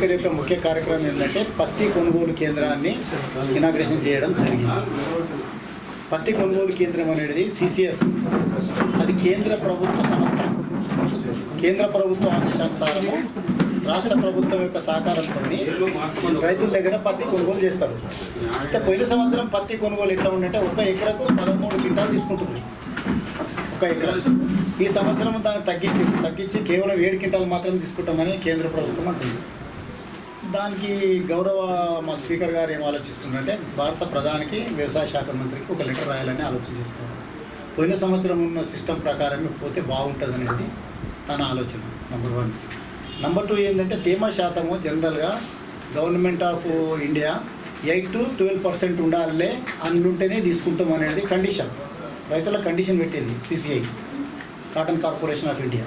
అంబేద్కర్ యొక్క ముఖ్య కార్యక్రమం ఏంటంటే పత్తి కొనుగోలు కేంద్రాన్ని ఇనాగ్రేషన్ చేయడం జరిగింది. పత్తి కొనుగోలు కేంద్రం అనేది సిసిఎస్ అది కేంద్ర ప్రభుత్వ సంస్థ. కేంద్ర ప్రభుత్వ ఆదేశానుసారము రాష్ట్ర ప్రభుత్వం యొక్క సహకారంతో రైతుల దగ్గర పత్తి కొనుగోలు చేస్తారు. అయితే పోయిన సంవత్సరం పత్తి కొనుగోలు ఎట్లా ఉందంటే ఒక ఎకరకు పదమూడు క్వింటాలు తీసుకుంటుంది. ఒక ఎకరా. ఈ సంవత్సరం దాన్ని తగ్గించి తగ్గించి కేవలం ఏడు క్వింటాలు మాత్రం తీసుకుంటామని కేంద్ర ప్రభుత్వం అంటుంది. దానికి గౌరవ మా స్పీకర్ గారు ఏం ఆలోచిస్తుందంటే భారత ప్రధానికి వ్యవసాయ శాఖ మంత్రికి ఒక లెటర్ రాయాలని ఆలోచన చేస్తున్నారు. పోయిన సంవత్సరం ఉన్న సిస్టమ్ ప్రకారమే పోతే బాగుంటుంది అనేది తన ఆలోచన నెంబర్ వన్ నెంబర్ టూ ఏంటంటే తేమ శాతము జనరల్గా government of India eight to twelve percent ఉండాలే అన్నుంటేనే తీసుకుంటాం అనేది కండిషన్ రైతుల కండిషన్ పెట్టింది CCI cotton corporation of India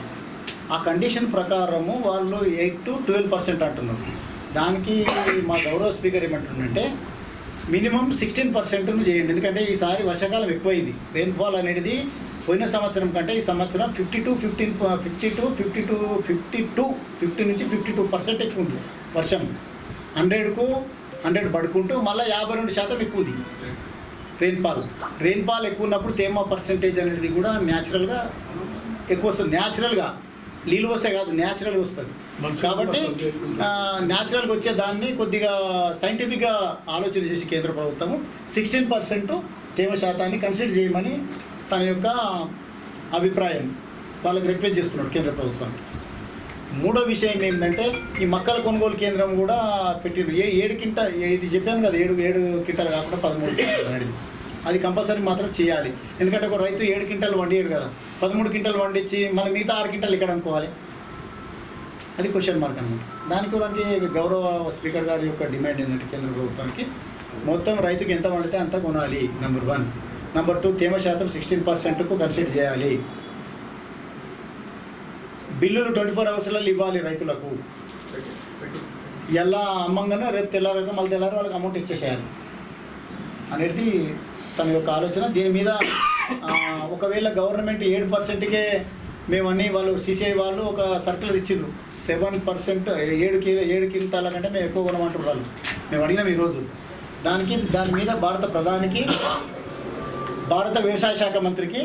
ఆ కండిషన్ ప్రకారము వాళ్ళు ఎయిట్ టు ట్వెల్వ్ పర్సెంట్ అంటున్నారు. దానికి మా గౌరవ స్పీకర్ ఏమంటుందంటే మినిమం సిక్స్టీన్ పర్సెంట్ చేయండి. ఎందుకంటే ఈసారి వర్షాకాలం ఎక్కువైంది. రెయిన్ఫాల్ అనేది పోయిన సంవత్సరం కంటే ఈ సంవత్సరం fifty to fifteen fifty to fifty two fifty two fifty నుంచి ఫిఫ్టీ టూ పర్సెంట్ ఎక్కువ ఉంది వర్షం హండ్రెడ్కు హండ్రెడ్ పడుకుంటూ మళ్ళీ యాభై రెండు శాతం ఎక్కువ ఉంది రెయిన్ఫాల్ రెయిన్ఫాల్ ఎక్కువ ఉన్నప్పుడు తేమ పర్సెంటేజ్ అనేది కూడా న్యాచురల్గా ఎక్కువ వస్తుంది న్యాచురల్గా నీళ్ళు వస్తే కాదు న్యాచురల్గా వస్తుంది. కాబట్టి న్యాచురల్గా వచ్చే దాన్ని కొద్దిగా సైంటిఫిక్గా ఆలోచన చేసి కేంద్ర ప్రభుత్వము సిక్స్టీన్ పర్సెంట్ తేమ శాతాన్ని కన్సిడర్ చేయమని తన యొక్క అభిప్రాయం వాళ్ళకి రిక్వెస్ట్ చేస్తున్నాడు కేంద్ర ప్రభుత్వానికి. మూడో విషయం ఏంటంటే ఈ మక్కల కొనుగోలు కేంద్రం కూడా పెట్టిండ్రు. ఏ ఏడు కింట ఇది చెప్పాను కదా ఏడు ఏడు కింటాలు కాకుండా పదమూడు కింటాలు అది కంపల్సరీ మాత్రం చేయాలి. ఎందుకంటే ఒక రైతు ఏడు క్వింటాలు వండియాడు కదా. పదమూడు క్వింటల్ వండించి మన మిగతా ఆరు క్వింటాలు ఇక్కడ అనుకోవాలి అది క్వశ్చన్ మార్క్ అనమాట దానికి మనకి గౌరవ స్పీకర్ గారి యొక్క డిమాండ్ ఏంటంటే కేంద్ర ప్రభుత్వానికి మొత్తం రైతుకి ఎంత వండితే అంత కొనాలి నెంబర్ వన్ నెంబర్ టూ తేమ శాతం సిక్స్టీన్ పర్సెంట్కు కన్సిడర్ చేయాలి. బిల్లులు ట్వంటీ ఫోర్ అవర్స్లలో ఇవ్వాలి రైతులకు. ఎలా అమ్మంగానే రేపు తెల్లారక మళ్ళీ తెల్లారో వాళ్ళకి అమౌంట్ ఇచ్చేసేయాలి. అనేది తన యొక్క ఆలోచన. దీని మీద ఒకవేళ గవర్నమెంట్ ఏడు పర్సెంట్కే మేము అన్ని వాళ్ళు సిసిఐ వాళ్ళు ఒక సర్కులర్ ఇచ్చిండ్రు. సెవెన్ పర్సెంట్ ఏడు కిలో ఏడు కింటాల కంటే మేము ఎక్కువ కొనమంటారు వాళ్ళు. మేము అడిగినాం ఈరోజు. దానికి దాని మీద భారత ప్రధానికి భారత వ్యవసాయ శాఖ మంత్రికి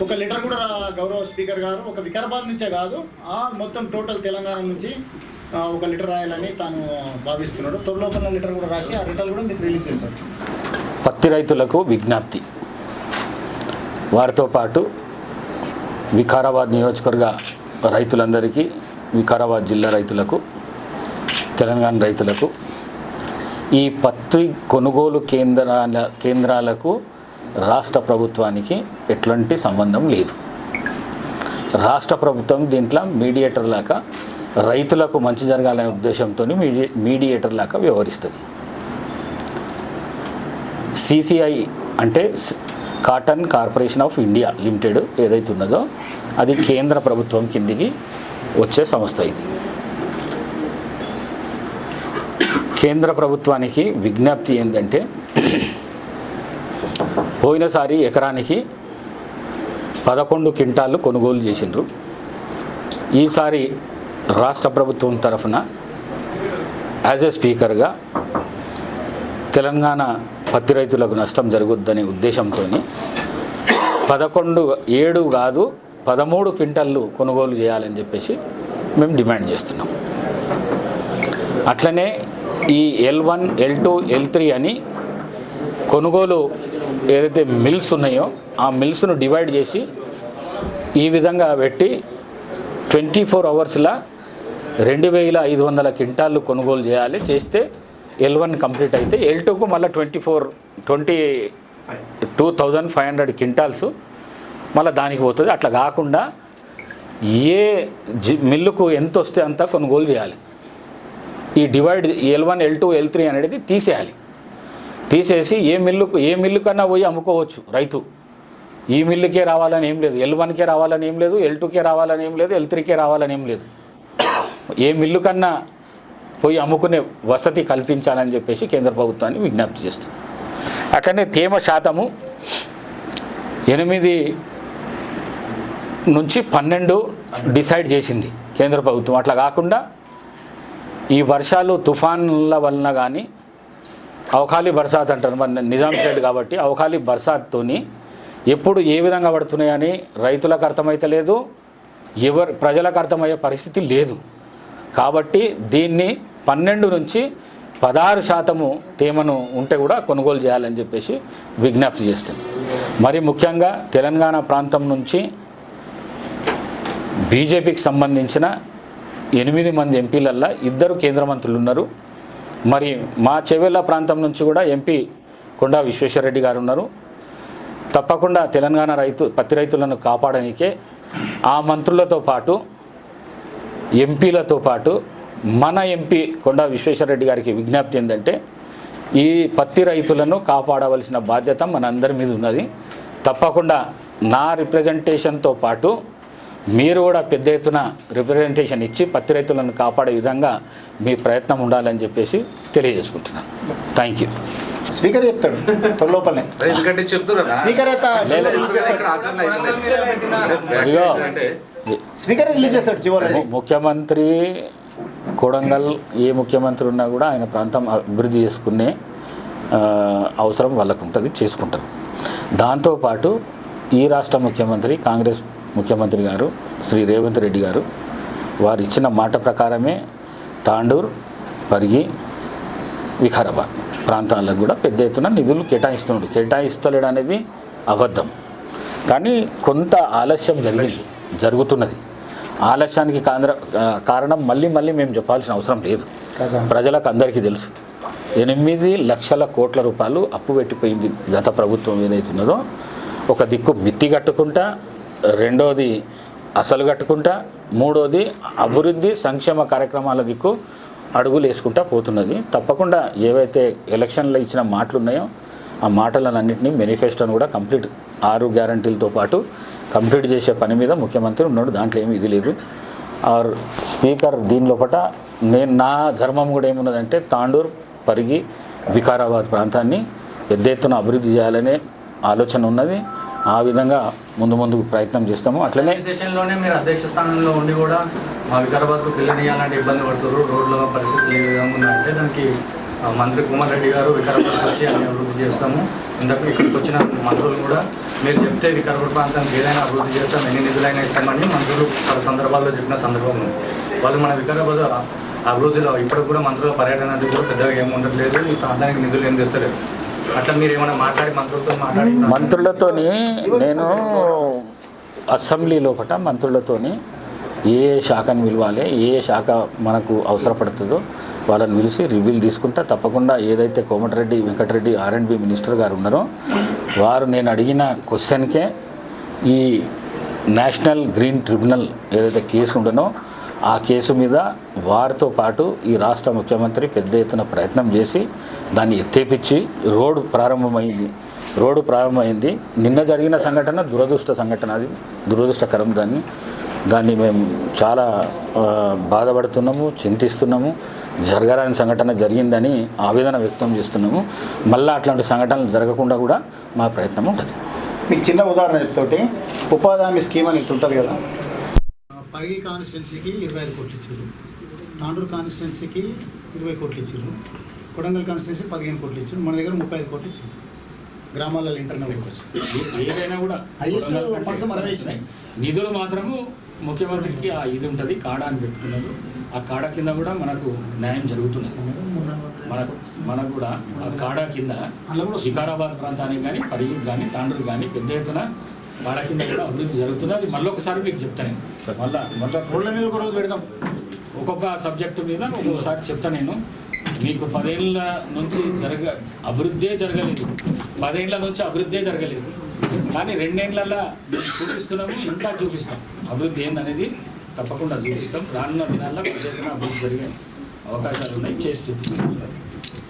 ఒక లెటర్ కూడా రా- గౌరవ స్పీకర్ గారు ఒక వికారాబాద్ నుంచే కాదు ఆ మొత్తం టోటల్ తెలంగాణ నుంచి ఒక లెటర్ రాయాలని తాను భావిస్తున్నాడు. త్వరలోపల లెటర్ కూడా రాసి ఆ లెటర్ కూడా మీకు రిలీజ్ చేస్తాడు పత్తి రైతులకు విజ్ఞప్తి. వారితో పాటు వికారాబాద్ నియోజకవర్గ రైతులందరికీ వికారాబాద్ జిల్లా రైతులకు తెలంగాణ రైతులకు ఈ పత్తి కొనుగోలు కేంద్రాల కేంద్రాలకు రాష్ట్ర ప్రభుత్వానికి ఎట్లాంటి సంబంధం లేదు. రాష్ట్ర ప్రభుత్వం దీంట్లో మీడియేటర్ లాగా రైతులకు మంచి జరగాలనే ఉద్దేశంతో మీడి మీడియేటర్ లాగా వ్యవహరిస్తుంది. సిసిఐ అంటే cotton corporation of India limited ఏదైతే ఉన్నదో అది కేంద్ర ప్రభుత్వం కిందికి వచ్చే సంస్థ ఇది. కేంద్ర ప్రభుత్వానికి విజ్ఞప్తి ఏంటంటే పోయినసారి ఎకరానికి పదకొండు క్వింటాళ్ళు కొనుగోలు చేసిండ్రు. ఈసారి రాష్ట్ర ప్రభుత్వం తరఫున యాజ్ ఎ స్పీకర్గా తెలంగాణ పత్తి రైతులకు నష్టం జరుగుద్దనే ఉద్దేశంతో పదకొండు ఏడు కాదు పదమూడు క్వింటళ్ళు కొనుగోలు చేయాలని చెప్పేసి మేము డిమాండ్ చేస్తున్నాం. అట్లనే ఈ L one L two L three అని కొనుగోలు ఏదైతే మిల్స్ ఉన్నాయో ఆ మిల్స్ను డివైడ్ చేసి ఈ విధంగా పెట్టి ట్వంటీ ఫోర్ అవర్స్లో రెండు వేల ఐదు వందల క్వింటాళ్ళు కొనుగోలు చేయాలి. చేస్తే ఎల్ వన్ కంప్లీట్ అయితే ఎల్ టూకు మళ్ళీ twenty four twenty two thousand five hundred quintals మళ్ళీ దానికి పోతుంది. అట్లా కాకుండా ఏ జి మిల్లుకు ఎంత వస్తే అంత కొనుగోలు చేయాలి. ఈ divide L one L two L three అనేది తీసేయాలి. తీసేసి ఏ మిల్లుకు ఏ మిల్లు కన్నా పోయి అమ్ముకోవచ్చు రైతు. ఈ మిల్లుకే రావాలని ఏం లేదు. ఎల్ వన్కే రావాలని ఏం లేదు. ఎల్ టూకే రావాలని ఏం లేదు. ఎల్ త్రీకే రావాలని ఏం లేదు. ఏ మిల్లు కన్నా పోయి అమ్ముకునే వసతి కల్పించాలని చెప్పేసి కేంద్ర ప్రభుత్వాన్ని విజ్ఞప్తి చేస్తుంది. అక్కడనే తేమ శాతము ఎనిమిది నుంచి పన్నెండు డిసైడ్ చేసింది కేంద్ర ప్రభుత్వం. అట్లా కాకుండా ఈ వర్షాలు తుఫాన్ల వలన కానీ అవకాలి బర్సాత్ అంటారు. మన నిజాం స్టేట్ కాబట్టి అవకాలి బర్సాత్తోని ఎప్పుడు ఏ విధంగా పడుతున్నాయని రైతులకు అర్థమైతలేదు ఎవరు ప్రజలకు అర్థమయ్యే పరిస్థితి లేదు. కాబట్టి దీన్ని పన్నెండు నుంచి పదహారు శాతము తేమను ఉంటే కూడా కొనుగోలు చేయాలని చెప్పేసి విజ్ఞప్తి చేస్తుంది. మరి ముఖ్యంగా తెలంగాణ ప్రాంతం నుంచి బీజేపీకి సంబంధించిన ఎనిమిది మంది ఎంపీలల్లో ఇద్దరు కేంద్ర మంత్రులు ఉన్నారు. మరి మా చెవెళ్ళ ప్రాంతం నుంచి కూడా ఎంపీ కొండా విశ్వేశ్వరరెడ్డి గారు ఉన్నారు. తప్పకుండా తెలంగాణ రైతు పత్తి రైతులను కాపాడనికే ఆ మంత్రులతో పాటు ఎంపీలతో పాటు మన ఎంపీ కొండా విశ్వేశ్వరరెడ్డి గారికి విజ్ఞప్తి ఏంటంటే ఈ పత్తి రైతులను కాపాడవలసిన బాధ్యత మన అందరి మీద ఉన్నది. తప్పకుండా నా రిప్రజెంటేషన్తో పాటు మీరు కూడా పెద్ద ఎత్తున రిప్రజెంటేషన్ ఇచ్చి పత్తి రైతులను కాపాడే విధంగా మీ ప్రయత్నం ఉండాలని చెప్పేసి తెలియజేసుకుంటున్నాను. థ్యాంక్ యూ స్పీకర్ చెప్తాడు తొలిలోపలనే ఎందుకంటే చెప్తున్నా. స్పీకర్ రిలీజ్ చేస్తాడు? ముఖ్యమంత్రి కొడంగల్ ఏ ముఖ్యమంత్రి ఉన్నా కూడా ఆయన ప్రాంతం అభివృద్ధి చేసుకునే అవసరం వాళ్ళకు ఉంటుంది చేసుకుంటారు. దాంతోపాటు ఈ రాష్ట్ర ముఖ్యమంత్రి కాంగ్రెస్ ముఖ్యమంత్రి గారు శ్రీ రేవంత్ రెడ్డి గారు వారు ఇచ్చిన మాట ప్రకారమే తాండూర్ పరిగి వికారాబాద్ ప్రాంతాలకు కూడా పెద్ద ఎత్తున నిధులు కేటాయిస్తున్నాడు. కేటాయిస్తలేడు అనేది అబద్ధం. కానీ కొంత ఆలస్యం జరిగింది జరుగుతున్నది. ఆలస్యానికి కాంద్ర కారణం మళ్ళీ మళ్ళీ మేము చెప్పాల్సిన అవసరం లేదు. ప్రజలకు అందరికీ తెలుసు. ఎనిమిది లక్షల కోట్ల రూపాయలు అప్పు పెట్టిపోయింది గత ప్రభుత్వం ఏదైతున్నదో ఒక దిక్కు మిత్తి కట్టుకుంటా రెండోది అసలు కట్టుకుంటా మూడోది అభివృద్ధి సంక్షేమ కార్యక్రమాల దిక్కు అడుగులు వేసుకుంటా పోతున్నది. తప్పకుండా ఏవైతే ఎలక్షన్లో ఇచ్చిన మాటలు ఉన్నాయో ఆ మాటలన్నింటినీ మేనిఫెస్టోని కూడా కంప్లీట్ ఆరు గ్యారంటీలతో పాటు కంప్లీట్ చేసే పని మీద ముఖ్యమంత్రి ఉన్నాడు. దాంట్లో ఏమీ ఇది లేదు. ఆర్ స్పీకర్ దీని లోపట నేను నా ధర్మం కూడా ఏమున్నదంటే తాండూర్ పరిగి వికారాబాద్ ప్రాంతాన్ని పెద్ద ఎత్తున అభివృద్ధి చేయాలనే ఆలోచన ఉన్నది. ఆ విధంగా ముందు ముందు ప్రయత్నం చేస్తాము. అట్లనే సెషన్లోనే మీరు అధ్యక్ష స్థానంలో ఉండి కూడా మా వికారాబాద్కు ఇబ్బంది పడుతున్నారు. రోడ్ల పరిస్థితి ఏ విధంగా ఉందంటే దానికి మంత్రి కుమార్ రెడ్డి గారు వికారాబాద్ వచ్చి అన్ని అభివృద్ధి చేస్తాము. ఇందాక ఇక్కడికి వచ్చిన మంత్రులు కూడా మీరు చెప్తే వికారాబాద్ ప్రాంతానికి ఏదైనా అభివృద్ధి చేస్తాం ఎన్ని నిధులైనా ఇస్తామని మంత్రులు పలు సందర్భాల్లో చెప్పిన సందర్భం ఉంది వాళ్ళు మన వికారాబాద్ అభివృద్ధిలో ఇప్పటికి కూడా మంత్రుల పర్యటన అది కూడా పెద్దగా ఏమి ఉండట్లేదు. ఈ ప్రాంతానికి నిధులు ఏం తెస్తలేదు. అట్లా మీరు ఏమైనా మాట్లాడి మంత్రులతో మాట్లాడి మంత్రులతోని నేను అసెంబ్లీ లోపట మంత్రులతోని ఏ ఏ శాఖను పిలవాలి ఏ ఏ శాఖ మనకు అవసరపడుతుందో వాళ్ళని పిలిచి రివ్యూలు తీసుకుంటా తప్పకుండా ఏదైతే Komatireddy Venkatareddy R and B minister గారు ఉన్నారో వారు నేను అడిగిన క్వశ్చన్కే ఈ నేషనల్ గ్రీన్ ట్రిబ్యునల్ ఏదైతే కేసు ఉండనో ఆ కేసు మీద వారితో పాటు ఈ రాష్ట్ర ముఖ్యమంత్రి పెద్ద ఎత్తున ప్రయత్నం చేసి దాన్ని ఎత్తేపించి రోడ్డు ప్రారంభమైంది. రోడ్డు ప్రారంభమైంది. నిన్న జరిగిన సంఘటన దురదృష్ట సంఘటన అది. దురదృష్టకరం దాన్ని. దాన్ని మేము చాలా బాధపడుతున్నాము చింతిస్తున్నాము. జరగరాని సంఘటన జరిగిందని ఆవేదన వ్యక్తం చేస్తున్నాము. మళ్ళీ అట్లాంటి సంఘటనలు జరగకుండా కూడా మా ప్రయత్నం ఉంటుంది. మీకు చిన్న ఉదాహరణ చెప్తోటి ఉపాధి హామీ స్కీమ్ అని ఉంటుంది కదా. పరిగి కాన్స్టిట్యున్సీకి ఇరవై ఐదు కోట్లు ఇచ్చారు. తాండూరు కాన్స్టిట్యున్సీకి ఇరవై కోట్లు ఇచ్చారు. కొడంగల్ కాన్స్టిట్యున్సీ పదిహేను కోట్లు ఇచ్చారు. మన దగ్గర ముప్పై ఐదు కోట్లు ఇచ్చారు. గ్రామాలలో ఇంటర్నల్ వర్కర్స్ ఏదైనా కూడా. నిధులు మాత్రము ముఖ్యమంత్రికి ఆ ఇది ఉంటుంది. కాడా అని పెట్టుకున్నారు. ఆ కాడా కింద కూడా మనకు న్యాయం జరుగుతున్నది. మనకు మనకు కూడా ఆ కాడా కింద వికారాబాద్ ప్రాంతానికి కానీ పరిగి కానీ తాండూరు కానీ పెద్ద ఎత్తున కాడా కింద కూడా అభివృద్ధి జరుగుతుంది అది మళ్ళీ ఒకసారి మీకు చెప్తాను మళ్ళా మళ్ళా రోడ్ల మీద ఒక రోజు పెడదాం. ఒక్కొక్క సబ్జెక్టు మీద ఒక్కొక్కసారి చెప్తా నేను. మీకు పదేళ్ళ నుంచి జరగ అభివృద్ధే జరగలేదు. పదేళ్ళ నుంచి అభివృద్ధే జరగలేదు. కానీ రెండేళ్ళలో చూపిస్తున్నాము ఇంకా చూపిస్తాం. అభివృద్ధి ఏందనేది తప్పకుండా చూపిస్తాం. రానున్న దినాల్లో పెద్ద అభివృద్ధి జరిగే అవకాశాలు ఉన్నాయి చేసి చూపిస్తాం.